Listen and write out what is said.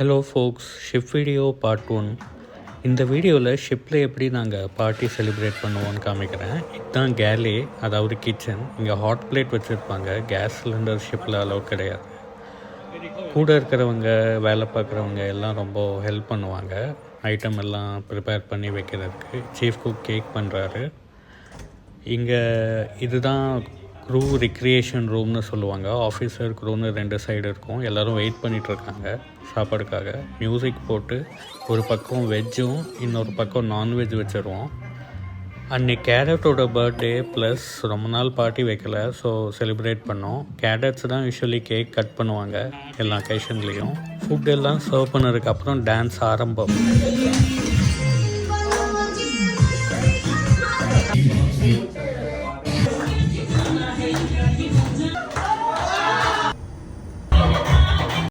Hello folks ship video part one இந்த வீடியோவில் ஷிப்பில் எப்படி நாங்கள் பார்ட்டி செலிப்ரேட் பண்ணுவோம்னு காமிக்கிறேன். இதுதான் கேலே அதாவது கிச்சன் இங்கே ஹாட் பிளேட் வச்சுருப்பாங்க. கேஸ் சிலிண்டர் ஷிப்பில் அளவு கிடையாது. கூட இருக்கிறவங்க வேலை பார்க்குறவங்க எல்லாம் ரொம்ப ஹெல்ப் பண்ணுவாங்க. ஐட்டம் எல்லாம் ப்ரிப்பேர் பண்ணி வைக்கிறதுக்கு. சீஃப் குக் கேக் பண்ணுறாரு இங்கே இதுதான் க்ரூ ரிக்ரியேஷன் ரூம்னு சொல்லுவாங்க. ஆஃபீஸர் க்ரூன்னு ரெண்டு சைடு இருக்கும். எல்லோரும் வெயிட் பண்ணிகிட்ருக்காங்க இருக்காங்க சாப்பாடுக்காக. மியூசிக் போட்டு ஒரு பக்கம் வெஜ்ஜும் இன்னொரு பக்கம் நான்வெஜ் வச்சுருவோம். அன்னைக்கு கேரட்டோட பர்த்டே ப்ளஸ் ரொம்ப நாள் பார்ட்டி வைக்கல ஸோ செலிப்ரேட் பண்ணோம். கேரட்ஸ் தான் யூஸ்வலி கேக் கட் பண்ணுவாங்க எல்லா அக்கேஷன்லேயும் ஃபுட் எல்லாம் சர்வ் பண்ணதுக்கப்புறம் டான்ஸ் ஆரம்பம்.